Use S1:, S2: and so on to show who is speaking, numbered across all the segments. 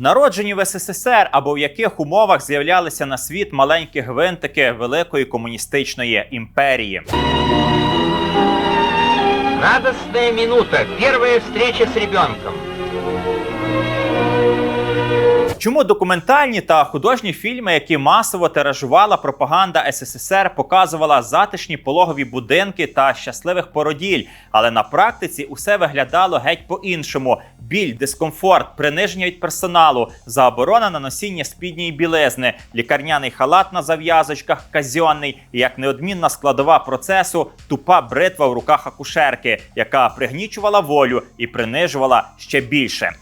S1: народжені в СССР або в яких умовах з'являлися на світ маленькі гвинтики великої комуністичної імперії.
S2: Радостная минута. Первая встреча с ребенком.
S1: Чому документальні та художні фільми, які масово тиражувала пропаганда СССР, показувала затишні пологові будинки та щасливих породіль, але на практиці усе виглядало геть по-іншому: біль, дискомфорт, приниження від персоналу, заборона на носіння спідньої білизни, лікарняний халат на зав'язочках, казьонний, і як неодмінна складова процесу, тупа бритва в руках акушерки, яка пригнічувала волю і принижувала ще більше.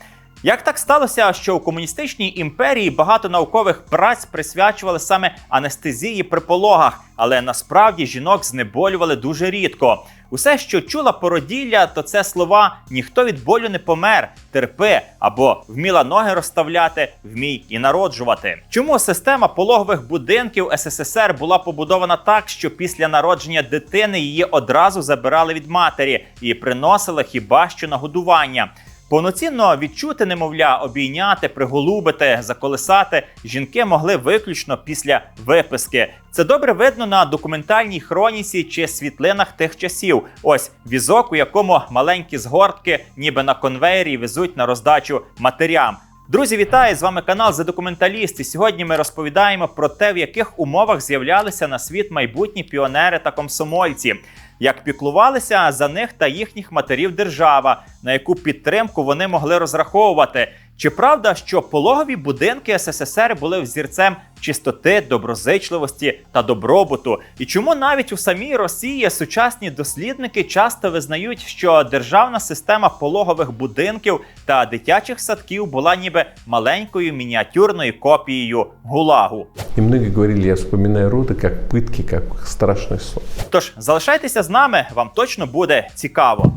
S1: Як так сталося, що у комуністичній імперії багато наукових праць присвячували саме анестезії при пологах, але насправді жінок знеболювали дуже рідко. Усе, що чула породілля, то це слова ніхто від болю не помер, терпи або вміла ноги розставляти, вмій і народжувати. Чому система пологових будинків СССР була побудована так, що після народження дитини її одразу забирали від матері і приносили хіба що на годування? Повноцінно відчути немовля, обійняти, приголубити, заколисати жінки могли виключно після виписки. Це добре видно на документальній хроніці чи світлинах тих часів. Ось візок, у якому маленькі згортки, ніби на конвейері, везуть на роздачу матерям. Друзі, вітаю! З вами канал «За документаліст». І сьогодні ми розповідаємо про те, в яких умовах з'являлися на світ майбутні піонери та комсомольці, як піклувалися за них та їхніх матерів держава, на яку підтримку вони могли розраховувати. Чи правда, що пологові будинки СССР були взірцем чистоти, доброзичливості та добробуту? І чому навіть у самій Росії сучасні дослідники часто визнають, що державна система пологових будинків та дитячих садків була ніби маленькою мініатюрною копією гулагу?
S3: И многие говорили, я вспоминаю роды как пытки, как страшный сон.
S1: Тож залишайтеся з нами, вам точно буде цікаво.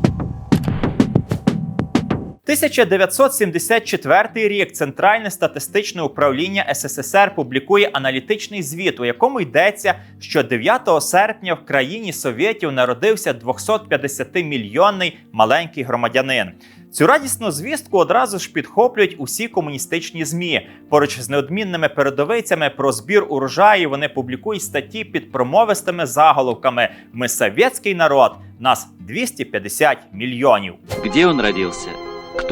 S1: 1974 рік Центральне статистичне управління СССР публікує аналітичний звіт, у якому йдеться, що 9 серпня в країні Совєтів народився 250-мільйонний маленький громадянин. Цю радісну звістку одразу ж підхоплюють усі комуністичні змі. Поруч з неодмінними передовицями про збір урожаю вони публікують статті під промовистими заголовками Ми совєтський народ, нас 250 мільйонів.
S4: Где он родился,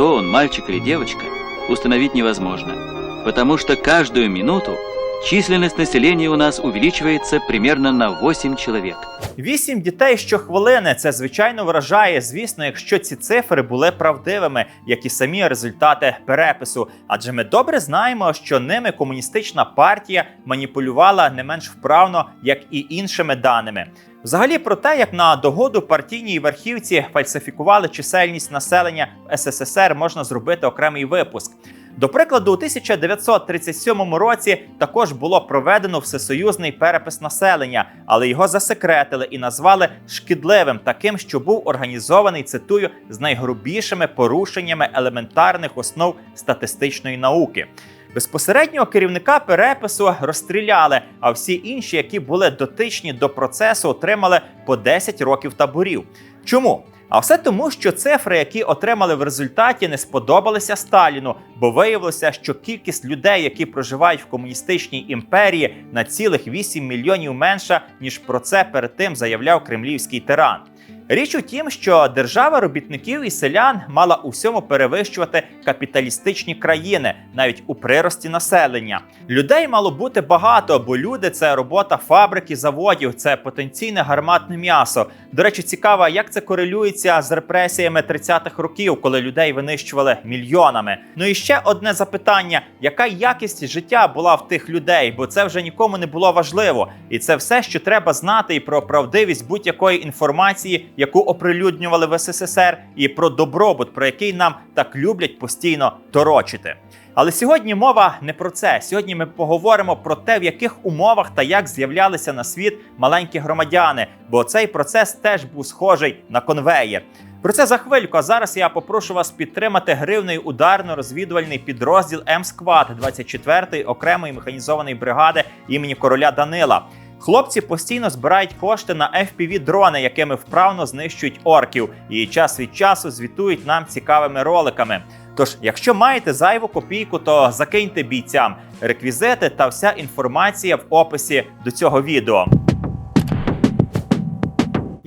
S4: кто он, мальчик или девочка, установить невозможно, потому что каждую минуту численность населения у нас увеличивается примерно на 8 человек.
S1: Вісім дітей щохвилини. Це звичайно вражає, звісно, якщо ці цифри були правдивими, як і самі результати перепису. Адже ми добре знаємо, що ними комуністична партія маніпулювала не менш вправно, як і іншими даними. Взагалі про те, як на догоду партійній верхівці фальсифікували чисельність населення в СССР, можна зробити окремий випуск. До прикладу, у 1937 році також було проведено всесоюзний перепис населення, але його засекретили і назвали шкідливим, таким, що був організований, цитую, з найгрубішими порушеннями елементарних основ статистичної науки. Безпосереднього керівника перепису розстріляли, а всі інші, які були дотичні до процесу, отримали по 10 років таборів. Чому? А все тому, що цифри, які отримали в результаті, не сподобалися Сталіну, бо виявилося, що кількість людей, які проживають в комуністичній імперії, на цілих 8 мільйонів менша, ніж про це перед тим заявляв кремлівський тиран. Річ у тім, що держава робітників і селян мала у всьому перевищувати капіталістичні країни, навіть у прирості населення. Людей мало бути багато, бо люди це робота фабрик і заводів, це потенційне гарматне м'ясо. До речі, цікаво, як це корелюється з репресіями 30-х років, коли людей винищували мільйонами. Ну і ще одне запитання: яка якість життя була в тих людей? Бо це вже нікому не було важливо, і це все, що треба знати, і про правдивість будь-якої інформації, яку оприлюднювали в СССР, і про добробут, про який нам так люблять постійно торочити. Але сьогодні мова не про це. Сьогодні ми поговоримо про те, в яких умовах та як з'являлися на світ маленькі громадяни, бо цей процес теж був схожий на конвеєр. Про це за хвильку. А зараз я попрошу вас підтримати гривною ударно-розвідувальний підрозділ М-Сквад 24-ї окремої механізованої бригади імені короля Данила. Хлопці постійно збирають кошти на fpv дрони, якими вправно знищують орків, і час від часу звітують нам цікавими роликами. Тож, якщо маєте зайву копійку, то закиньте бійцям реквізити та вся інформація в описі до цього відео.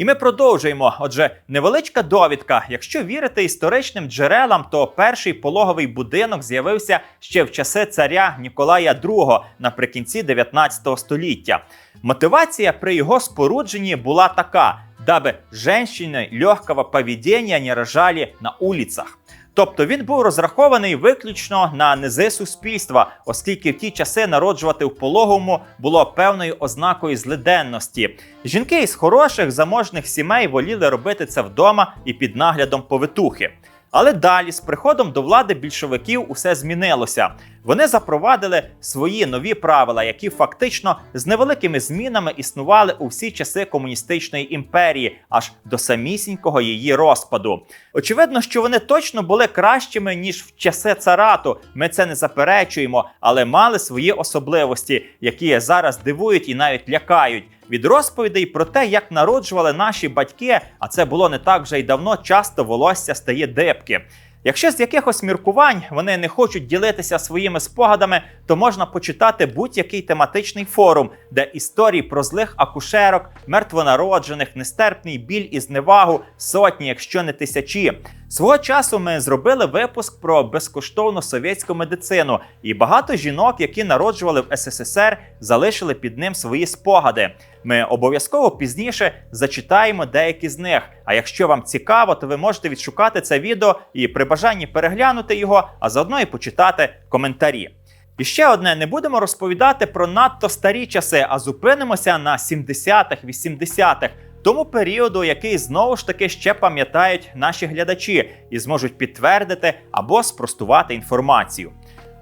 S1: І ми продовжуємо. Отже, невеличка довідка. Якщо вірити історичним джерелам, то перший пологовий будинок з'явився ще в часи царя Ніколая II наприкінці 19 століття. Мотивація при його спорудженні була така, даби женщини легкого поведіння не рожали на улицах. Тобто він був розрахований виключно на низи суспільства, оскільки в ті часи народжувати в пологовому було певною ознакою злиденності. Жінки із хороших заможних сімей воліли робити це вдома і під наглядом повитухи. Але далі, з приходом до влади більшовиків, усе змінилося. Вони запровадили свої нові правила, які фактично з невеликими змінами існували у всі часи комуністичної імперії, аж до самісінького її розпаду. Очевидно, що вони точно були кращими ніж в часи царату. Ми це не заперечуємо, але мали свої особливості, які зараз дивують і навіть лякають. Від розповідей про те, як народжували наші батьки, а це було не так вже й давно, часто волосся стає дибки. Якщо з якихось міркувань вони не хочуть ділитися своїми спогадами, то можна почитати будь-який тематичний форум, де історії про злих акушерок, мертвонароджених, нестерпний біль і зневагу сотні, якщо не тисячі. Свого часу ми зробили випуск про безкоштовну совєтську медицину, і багато жінок, які народжували в СССР, залишили під ним свої спогади. Ми обов'язково пізніше зачитаємо деякі з них. А якщо вам цікаво, то ви можете відшукати це відео і при бажанні переглянути його, а заодно і почитати коментарі. І ще одне: не будемо розповідати про надто старі часи, а зупинимося на 70-х, 80-х. Тому періоду, який знову ж таки ще пам'ятають наші глядачі і зможуть підтвердити або спростувати інформацію.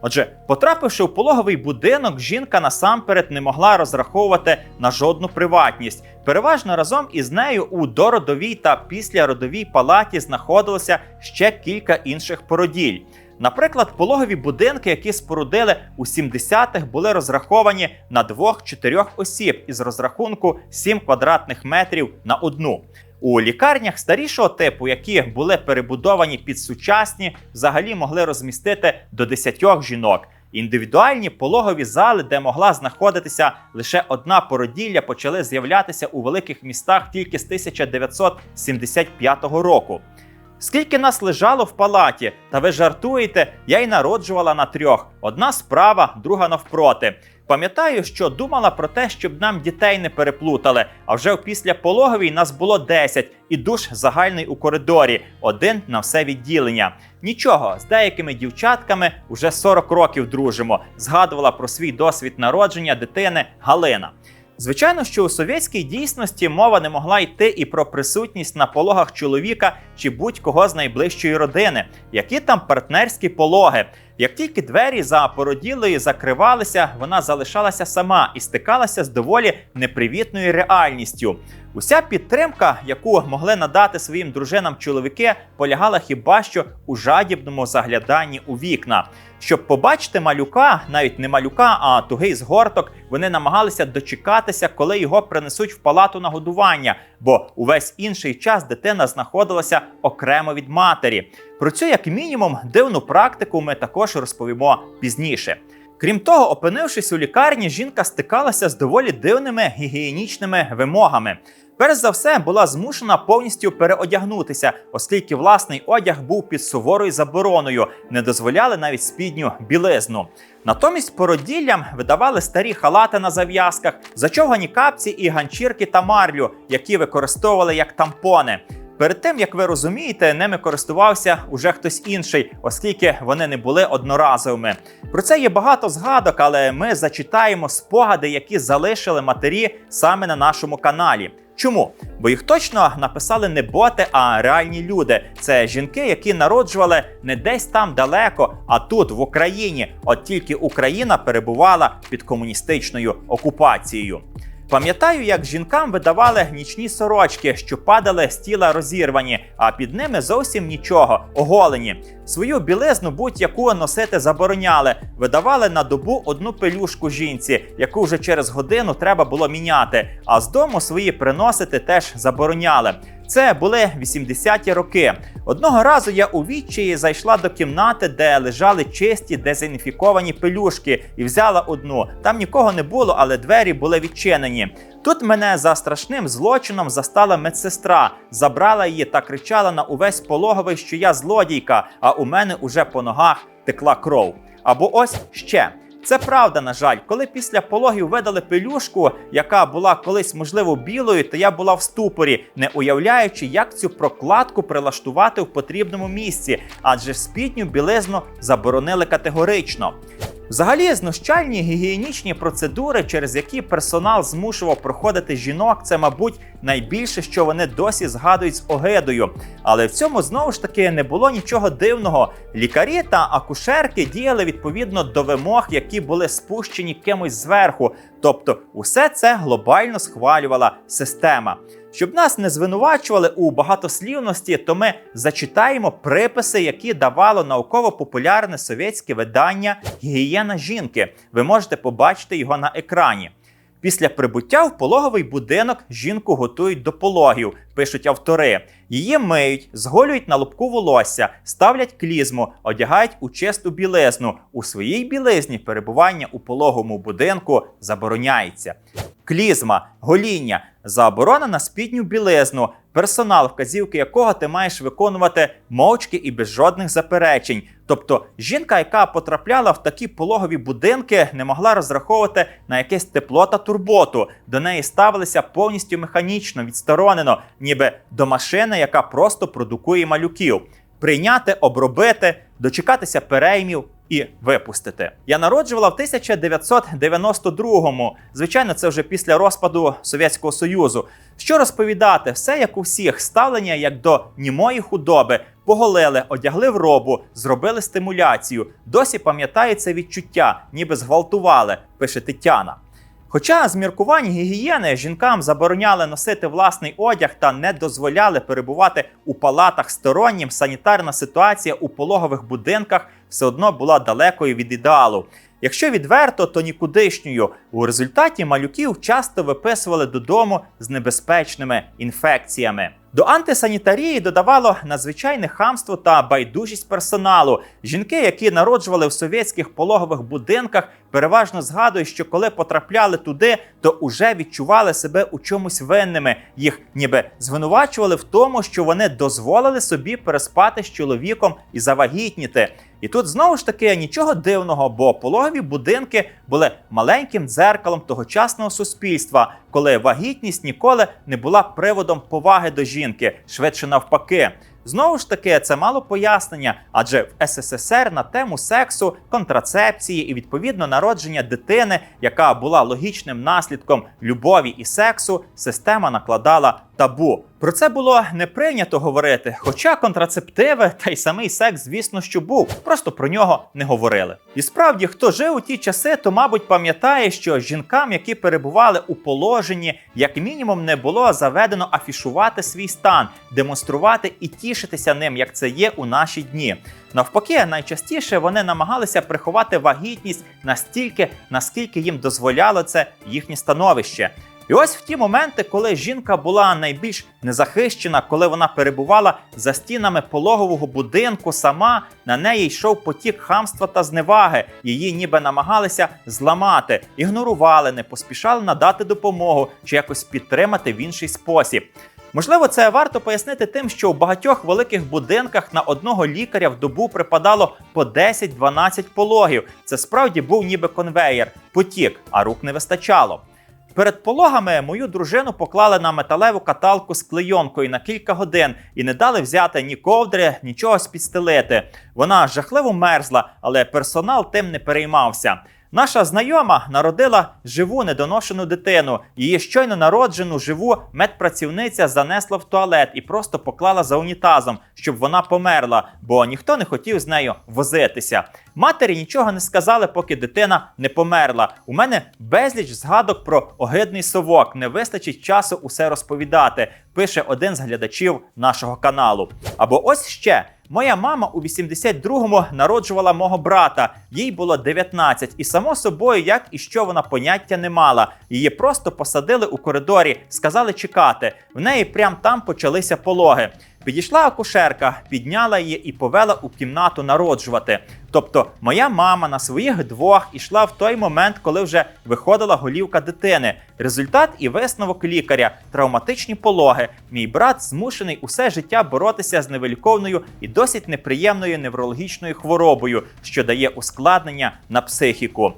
S1: Отже, потрапивши в пологовий будинок, жінка насамперед не могла розраховувати на жодну приватність. Переважно разом із нею у дородовій та післяродовій палаті знаходилося ще кілька інших породіль. Наприклад, пологові будинки, які спорудили у 70-х, були розраховані на двох-чотирьох осіб із розрахунку 7 квадратних метрів на одну. У лікарнях старішого типу, які були перебудовані під сучасні, взагалі могли розмістити до 10 жінок. Індивідуальні пологові зали, де могла знаходитися лише одна породілля, почали з'являтися у великих містах тільки з 1975 року. Скільки нас лежало в палаті, та ви жартуєте, я й народжувала на трьох: одна справа, друга навпроти. Пам'ятаю, що думала про те, щоб нам дітей не переплутали. А вже в післяпологовій нас було 10, і душ загальний у коридорі, один на все відділення. Нічого, з деякими дівчатками уже 40 років дружимо. Згадувала про свій досвід народження дитини Галина. Звичайно, що у совєтській дійсності мова не могла йти і про присутність на пологах чоловіка чи будь-кого з найближчої родини, які там партнерські пологи. Як тільки двері за породілою закривалися, вона залишалася сама і стикалася з доволі непривітною реальністю. Уся підтримка, яку могли надати своїм дружинам чоловіки, полягала хіба що у жадібному загляданні у вікна. Щоб побачити малюка, навіть не малюка, а тугий згорток, вони намагалися дочекатися, коли його принесуть в палату на годування, бо увесь інший час дитина знаходилася окремо від матері. Про цю, як мінімум, дивну практику ми також розповімо пізніше. Крім того, опинившись у лікарні, жінка стикалася з доволі дивними гігієнічними вимогами. Перш за все, була змушена повністю переодягнутися, оскільки власний одяг був під суворою забороною, не дозволяли навіть спідню білизну. Натомість породіллям видавали старі халати на зав'язках, зачовгані капці і ганчірки та марлю, які використовували як тампони. Перед тим як ви розумієте, ними користувався уже хтось інший, оскільки вони не були одноразовими. Про це є багато згадок, але ми зачитаємо спогади, які залишили матері саме на нашому каналі. Чому? Бо їх точно написали не боти, а реальні люди. Це жінки, які народжували не десь там далеко, а тут, в Україні. От тільки Україна перебувала під комуністичною окупацією. Пам'ятаю, як жінкам видавали нічні сорочки, що падали з тіла розірвані, а під ними зовсім нічого, оголені. Свою білизну будь-яку носити забороняли, видавали на добу одну пелюшку жінці, яку вже через годину треба було міняти. А з дому свої приносити теж забороняли. Це були 80-ті роки. Одного разу я у відчаї зайшла до кімнати, де лежали чисті дезінфіковані пелюшки, і взяла одну. Там нікого не було, але двері були відчинені. Тут мене за страшним злочином застала медсестра, забрала її та кричала на увесь пологовий, що я злодійка, а у мене уже по ногах текла кров. Або ось ще. Це правда, на жаль, коли після пологів видали пелюшку, яка була колись можливо білою, то я була в ступорі, не уявляючи, як цю прокладку прилаштувати в потрібному місці, адже спідню білизну заборонили категорично. Взагалі, знущальні гігієнічні процедури, через які персонал змушував проходити жінок, це, мабуть, найбільше, що вони досі згадують з огидою. Але в цьому знову ж таки не було нічого дивного. Лікарі та акушерки діяли відповідно до вимог, які були спущені кимось зверху. Тобто, усе це глобально схвалювала система. Щоб нас не звинувачували у багатослівності, то ми зачитаємо приписи, які давало науково-популярне совєтське видання Гігієна жінки. Ви можете побачити його на екрані. Після прибуття в пологовий будинок жінку готують до пологів, пишуть автори. Її миють, зголюють на лобку волосся, ставлять клізму, одягають у чисту білизну. У своїй білизні перебування у пологовому будинку забороняється. Клізма, гоління, заборона на спідню білизну, персонал, вказівки якого ти маєш виконувати мовчки і без жодних заперечень. Тобто жінка, яка потрапляла в такі пологові будинки, не могла розраховувати на якесь тепло та турботу. До неї ставилися повністю механічно, відсторонено, ніби до машини, яка просто продукує малюків. Прийняти, обробити, дочекатися переймів і випустити. Я народжувала в 1992-му. Звичайно, це вже після розпаду Совєтського Союзу. Що розповідати, все як у всіх, ставлення як до німої худоби. Поголили, одягли в робу, зробили стимуляцію. Досі пам'ятаю це відчуття, ніби зґвалтували, пише Тетяна. Хоча з міркувань гігієни жінкам забороняли носити власний одяг та не дозволяли перебувати у палатах стороннім, санітарна ситуація у пологових будинках все одно була далекою від ідеалу. Якщо відверто, то нікудишньою. У результаті малюків часто виписували додому з небезпечними інфекціями. До антисанітарії додавало надзвичайне хамство та байдужість персоналу. Жінки, які народжували в совєтських пологових будинках, переважно згадують, що коли потрапляли туди, то уже відчували себе у чомусь винними. Їх ніби звинувачували в тому, що вони дозволили собі переспати з чоловіком і завагітніти. І тут знову ж таки нічого дивного, бо пологові будинки були маленьким дзеркалом тогочасного суспільства, коли вагітність ніколи не була приводом поваги до жінки, швидше навпаки. Знову ж таки, це мало пояснення, адже в СССР на тему сексу, контрацепції і відповідно народження дитини, яка була логічним наслідком любові і сексу, система накладала табу. Про це було не прийнято говорити, хоча контрацептиви та й самий секс, звісно, що був, просто про нього не говорили. І справді, хто жив у ті часи, то мабуть пам'ятає, що жінкам, які перебували у положенні, як мінімум не було заведено афішувати свій стан, демонструвати і тішитися ним, як це є у наші дні. Навпаки, найчастіше вони намагалися приховати вагітність настільки, наскільки їм дозволяло це їхнє становище. І ось в ті моменти, коли жінка була найбільш незахищена, коли вона перебувала за стінами пологового будинку, сама на неї йшов потік хамства та зневаги. Її ніби намагалися зламати, ігнорували, не поспішали надати допомогу чи якось підтримати в інший спосіб. Можливо, це варто пояснити тим, що у багатьох великих будинках на одного лікаря в добу припадало по 10-12 пологів. Це справді був ніби конвеєр, потік, а рук не вистачало. Перед пологами мою дружину поклали на металеву каталку з клейонкою на кілька годин і не дали взяти ні ковдри, нічого підстелити. Вона жахливо мерзла, але персонал тим не переймався. Наша знайома народила живу недоношену дитину. Її щойно народжену живу медпрацівниця занесла в туалет і просто поклала за унітазом, щоб вона померла, бо ніхто не хотів з нею возитися. Матері нічого не сказали, поки дитина не померла. У мене безліч згадок про огидний совок. Не вистачить часу усе розповідати. Пише один з глядачів нашого каналу. Або ось ще. Моя мама у 82-му народжувала мого брата. Їй було 19, і само собою, як і що вона поняття не мала. Її просто посадили у коридорі, сказали чекати. В неї прям там почалися пологи. Підійшла акушерка, підняла її і повела у кімнату народжувати. Тобто, моя мама на своїх двох ішла в той момент, коли вже виходила голівка дитини. Результат і висновок лікаря травматичні пологи. Мій брат змушений усе життя боротися з невиліковною і досить неприємною неврологічною хворобою, що дає ускладнення на психіку.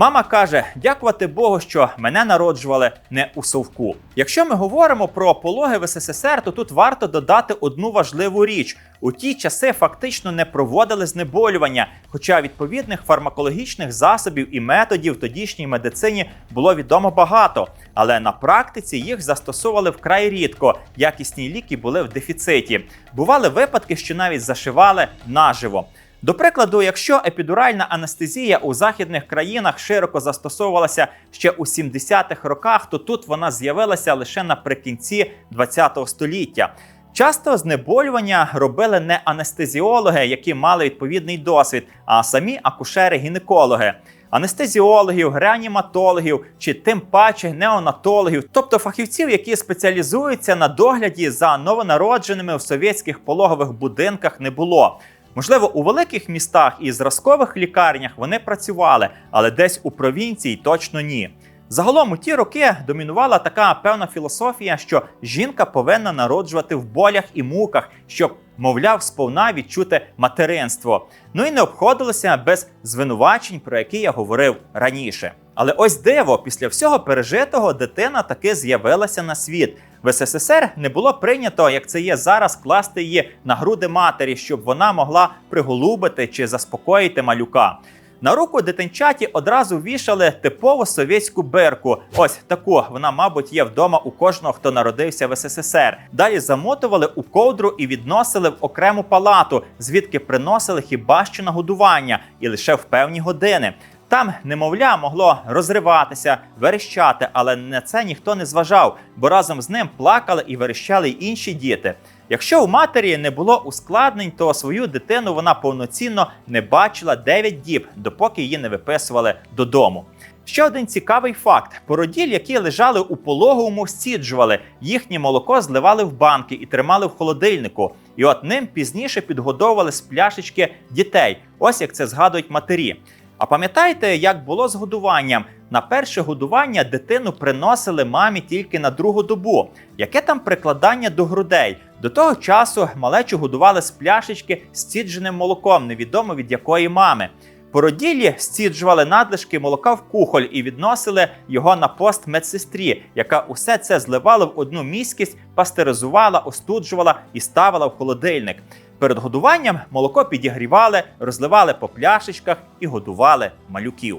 S1: Мама каже: дякувати Богу, що мене народжували не у совку. Якщо ми говоримо про пологи в СССР, то тут варто додати одну важливу річ: у ті часи фактично не проводили знеболювання, хоча відповідних фармакологічних засобів і методів тодішній медицині було відомо багато. Але на практиці їх застосовували вкрай рідко. Якісні ліки були в дефіциті. Бували випадки, що навіть зашивали наживо. До прикладу, якщо епідуральна анестезія у західних країнах широко застосовувалася ще у 70-х роках, то тут вона з'явилася лише наприкінці 20 століття. Часто знеболювання робили не анестезіологи, які мали відповідний досвід, а самі акушери-гінекологи. Анестезіологів, реаніматологів чи тим паче неонатологів, тобто фахівців, які спеціалізуються на догляді за новонародженими в совєтських пологових будинках, не було. Можливо, у великих містах і зразкових лікарнях вони працювали, але десь у провінції точно ні. Загалом у ті роки домінувала така певна філософія, що жінка повинна народжувати в болях і муках, щоб, мовляв, сповна відчути материнство. Ну і не обходилося без звинувачень, про які я говорив раніше. Але ось диво, після всього пережитого дитина таки з'явилася на світ. В СССР не було прийнято, як це є зараз, класти її на груди матері, щоб вона могла приголубити чи заспокоїти малюка. На руку дитинчаті одразу вішали типову совєтську бирку. Ось таку вона, мабуть, є вдома у кожного, хто народився в СССР. Далі замотували у ковдру і відносили в окрему палату, звідки приносили хіба що на годування, і лише в певні години. Там немовля могло розриватися, верещати, але на це ніхто не зважав, бо разом з ним плакали і верещали й інші діти. Якщо у матері не було ускладнень, то свою дитину вона повноцінно не бачила 9 діб, допоки її не виписували додому. Ще один цікавий факт: породіль, які лежали у пологовому, стіджували, їхнє молоко зливали в банки і тримали в холодильнику. І от ним пізніше підгодовували з пляшечки дітей. Ось як це згадують матері. А пам'ятаєте, як було з годуванням? На перше годування дитину приносили мамі тільки на другу добу. Яке там прикладання до грудей? До того часу малечу годували з пляшечки з цідженим молоком, невідомо від якої мами. Породілі стіджували надлишки молока в кухоль і відносили його на пост медсестрі, яка усе це зливала в одну міськість, пастеризувала, остуджувала і ставила в холодильник. Перед годуванням молоко підігрівали, розливали по пляшечках і годували малюків.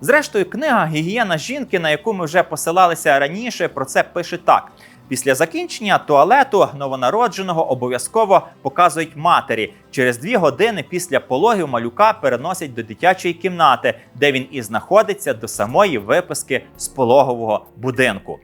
S1: Зрештою, книга Гігієна жінки, на яку ми вже посилалися раніше, про це пише так: після закінчення туалету новонародженого обов'язково показують матері. Через дві години після пологів малюка переносять до дитячої кімнати, де він і знаходиться до самої виписки з пологового будинку.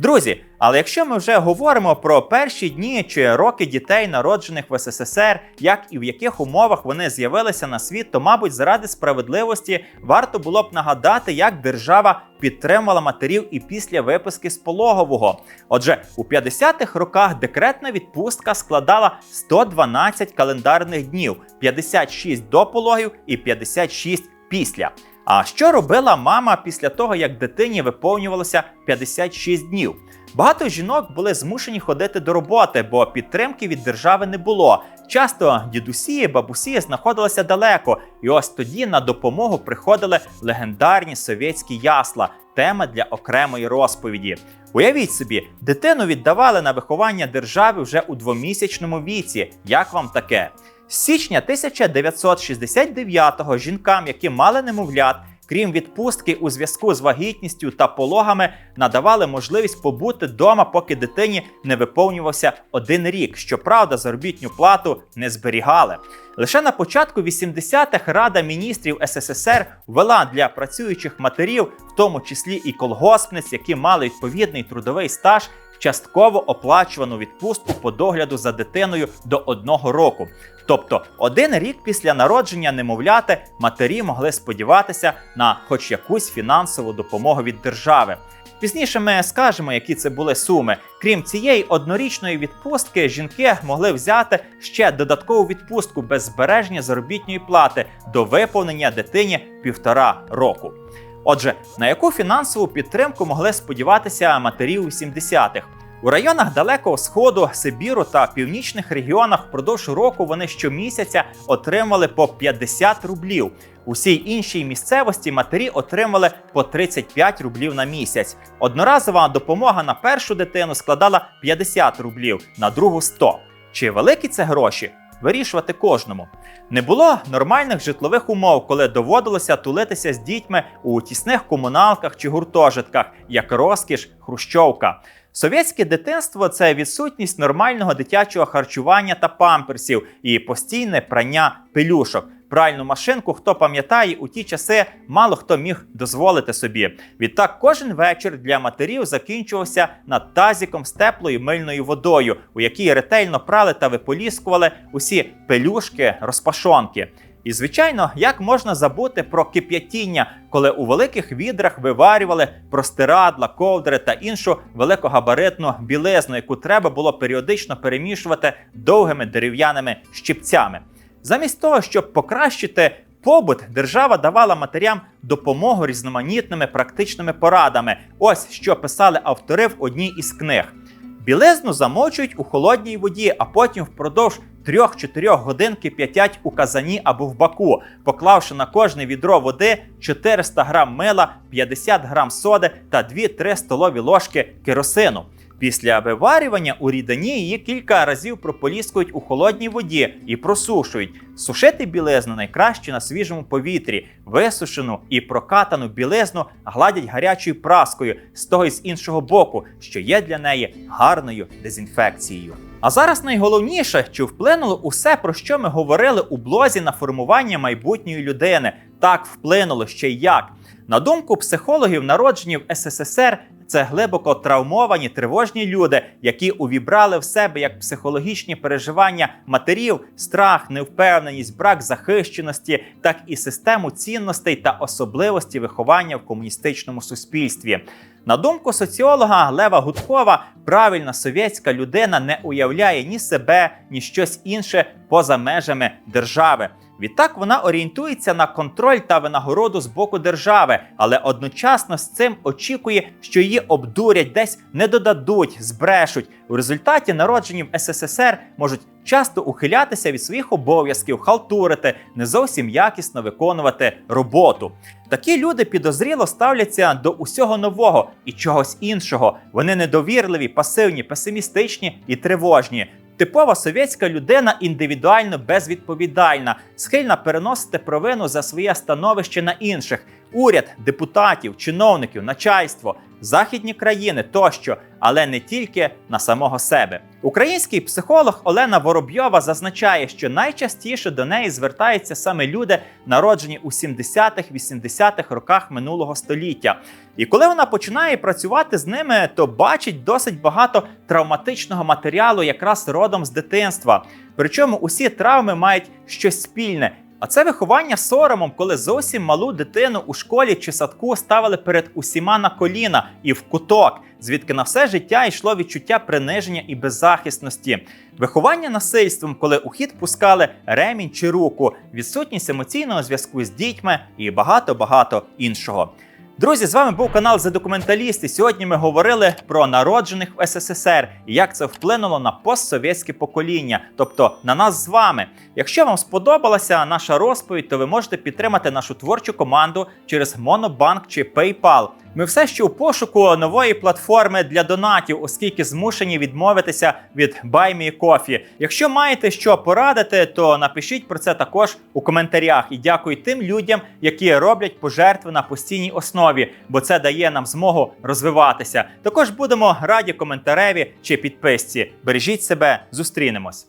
S1: Друзі, але якщо ми вже говоримо про перші дні чи роки дітей, народжених в СССР, як і в яких умовах вони з'явилися на світ, то, мабуть, заради справедливості варто було б нагадати, як держава підтримувала матерів і після виписки з пологового. Отже, у 50-х роках декретна відпустка складала 112 календарних днів, 56 до пологів і 56 після. А що робила мама після того, як дитині виповнювалося 56 днів? Багато жінок були змушені ходити до роботи, бо підтримки від держави не було. Часто дідусі, бабусі знаходилися далеко, і ось тоді на допомогу приходили легендарні совєтські ясла, тема для окремої розповіді. Уявіть собі, дитину віддавали на виховання держави вже у двомісячному віці. Як вам таке? З січня 1969-го жінкам, які мали немовлят, крім відпустки у зв'язку з вагітністю та пологами, надавали можливість побути вдома, поки дитині не виповнювався один рік. Щоправда, заробітню плату не зберігали. Лише на початку 80-х Рада міністрів СССР ввела для працюючих матерів, в тому числі і колгоспниць, які мали відповідний трудовий стаж, частково оплачувану відпустку по догляду за дитиною до одного року. Тобто, один рік після народження немовляти матері могли сподіватися на хоч якусь фінансову допомогу від держави. Пізніше ми скажемо, які це були суми. Крім цієї однорічної відпустки, жінки могли взяти ще додаткову відпустку без збереження заробітної плати до виповнення дитині півтора року. Отже, на яку фінансову підтримку могли сподіватися матері у 70-х? У районах Далекого Сходу, Сибіру та північних регіонах впродовж року вони щомісяця отримали по 50 рублів. У всій іншій місцевості матері отримали по 35 рублів на місяць. Одноразова допомога на першу дитину складала 50 рублів, на другу 100. Чи великі це гроші? Вирішувати кожному. Не було нормальних житлових умов, коли доводилося тулитися з дітьми у тісних комуналках чи гуртожитках, як розкіш, хрущовка. Совєтське дитинство це відсутність нормального дитячого харчування та памперсів і постійне прання пелюшок. Пральну машинку, хто пам'ятає, у ті часи мало хто міг дозволити собі. Відтак, кожен вечір для матерів закінчувався над тазіком з теплою мильною водою, у якій ретельно прали та виполіскували усі пелюшки, розпашонки. І звичайно, як можна забути про кип'ятіння, коли у великих відрах виварювали простирадла, ковдри та іншу великогабаритну білизну, яку треба було періодично перемішувати довгими дерев'яними щипцями. Замість того, щоб покращити побут, держава давала матерям допомогу різноманітними практичними порадами. Ось що писали автори в одній із книг. Білизну замочують у холодній воді, а потім впродовж 3-4 годин кип'ятять у казані або в баку, поклавши на кожне відро води 400 грам мила, 50 грам соди та 2-3 столові ложки керосину. Після виварювання у рідині її кілька разів прополіскують у холодній воді і просушують. Сушити білизну найкраще на свіжому повітрі, висушену і прокатану білизну гладять гарячою праскою з того і з іншого боку, що є для неї гарною дезінфекцією. А зараз найголовніше, чи вплинуло усе, про що ми говорили у блозі на формування майбутньої людини. Так вплинуло ще й як. На думку психологів, народжені в СССР, це глибоко травмовані тривожні люди, які увібрали в себе як психологічні переживання матерів, страх, невпевненість, брак захищеності, так і систему цінностей та особливості виховання в комуністичному суспільстві. На думку соціолога Лева Гудкова, правильна совєтська людина не уявляє ні себе, ні щось інше поза межами держави. Відтак вона орієнтується на контроль та винагороду з боку держави, але одночасно з цим очікує, що її обдурять, десь не додадуть, збрешуть. У результаті народжені в СССР можуть часто ухилятися від своїх обов'язків, халтурити, не зовсім якісно виконувати роботу. Такі люди підозріло ставляться до усього нового і чогось іншого. Вони недовірливі, пасивні, песимістичні і тривожні. Типова совєтська людина індивідуально безвідповідальна, схильна переносити провину за своє становище на інших. Уряд, депутатів, чиновників, начальство, західні країни тощо, але не тільки на самого себе. Український психолог Олена Воробйова зазначає, що найчастіше до неї звертаються саме люди, народжені у 70-х-80-х роках минулого століття. І коли вона починає працювати з ними, то бачить досить багато травматичного матеріалу, якраз родом з дитинства. Причому усі травми мають щось спільне. А це виховання соромом, коли зовсім малу дитину у школі чи садку ставили перед усіма на коліна і в куток, звідки на все життя йшло відчуття приниження і беззахисності. Виховання насильством, коли у хід пускали ремінь чи руку, відсутність емоційного зв'язку з дітьми і багато-багато іншого. Друзі, з вами був канал «За документалісти. Сьогодні ми говорили про народжених в СССР і як це вплинуло на постсовєтське покоління, тобто на нас з вами. Якщо вам сподобалася наша розповідь, то ви можете підтримати нашу творчу команду через Монобанк чи PayPal. Ми все ще у пошуку нової платформи для донатів, оскільки змушені відмовитися від BuyMeCoffee. Якщо маєте що порадити, то напишіть про це також у коментарях. І дякую тим людям, які роблять пожертви на постійній основі, бо це дає нам змогу розвиватися. Також будемо раді коментареві чи підписці. Бережіть себе, зустрінемось.